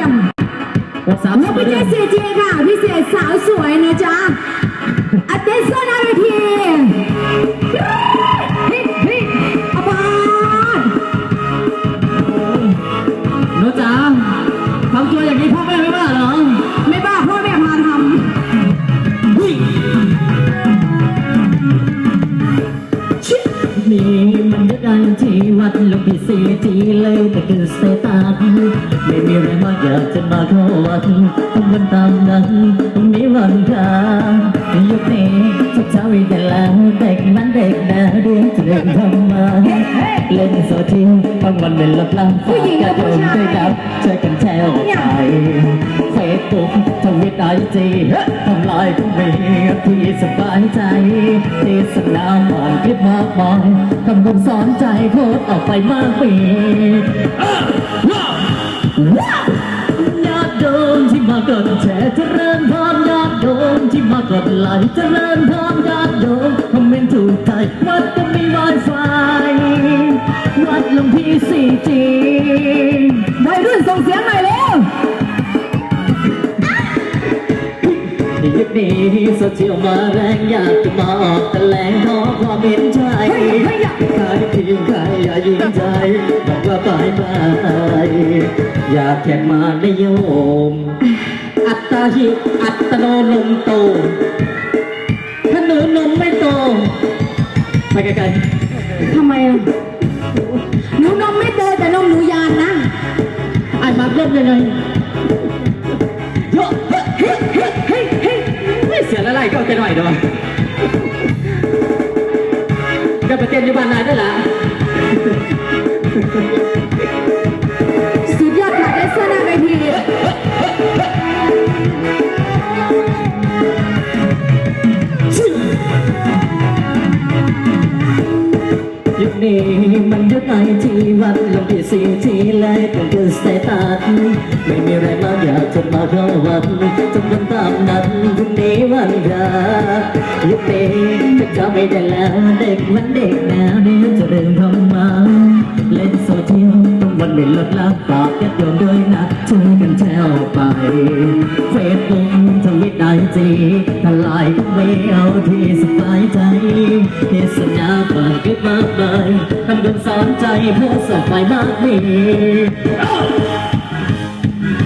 ยี่ยมรักษาแล้วพี่เจสซีจีค่ะ พิเศษสาวสวยนะจ๊ะอ ที่วัดลงพิเศษที่เลยแต่คือสายตาไม่มีอะไรมากอยากจะมาเข้าวัดต้องมันตามนั้นต้องมีวันคายุคนี้ทุกเช้าอีกแล้วเด็กมันเด็กนะเรียนจะเรียนทำมาเล่นโซเชียลทั้งวันเป็นลับลับฝากกระโดดด้วยดับช่วยกันแชร์ออกไป เฟซบุ๊กทวิตไอจีทำลายก็มีที่สบายใจที่สนามอ่านคลิปมากมายคำคำสอนใจโพสต์ออกไปมากปียอดโดนที่มากดแชร์เจริญพรยอดโดนที่มากดไลค์เจริญพรยอดโดนคอมเมนต์ถูกใจวัดก็มี Wi-Fi วัดลงที่ 4G ำวัยรุ่นส่งเสียงหน่อย นี้โซเชียลมาแรงอยากจะมาออกแถลงขอความเห็นใจใครเพียงใครอย่ายิงใจบอกว่าบายบายอยากแข่งมาในโยม อัตตาหิอัตโนนมโต ถ้าหนูนมไม่โต ไปไกลทำไมอะหนูนมไม่โตแต่นมหนูยานนะไอ้มาเล่นยังไง เอาแค่หน่อยเดียวก็ไปเต้นอยู่บ้านนายด้วยล่ะสุดยอดค่ะเดนเซอร์หนาเวทียุคนี้ มันยุคไอทีวัดลงที่สี่ทีเลยก็คือสายตาไม่มีอะไรมากอยากจะมาเข้าวัดจงมันตามนั้นพรุ่งนี้วันรักยุคนี้จะจำไม่ได้แล้วเด็กมันเด็กแนวเดี๋ยวจะเริ่มทำมาเล่นโซเชียลต้องวันเป็นลดละฝากยัดโยนด้วยนะช่วยกันแชร์ไปเฟซบุ๊กายจีทลายก็ไม่เอาที่สบายใจเทศนาฝากเกิดมากมายทำดนสอนใจเพื่อสบายมากมี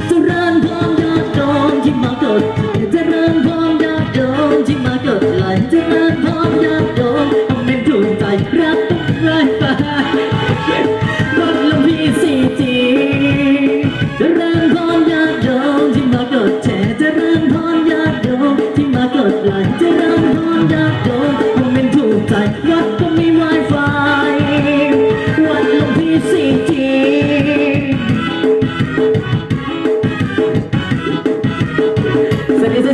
จะเริ่มพร้มยอกโนที่มาเกิดจะเริ่มพร้ม 我的不在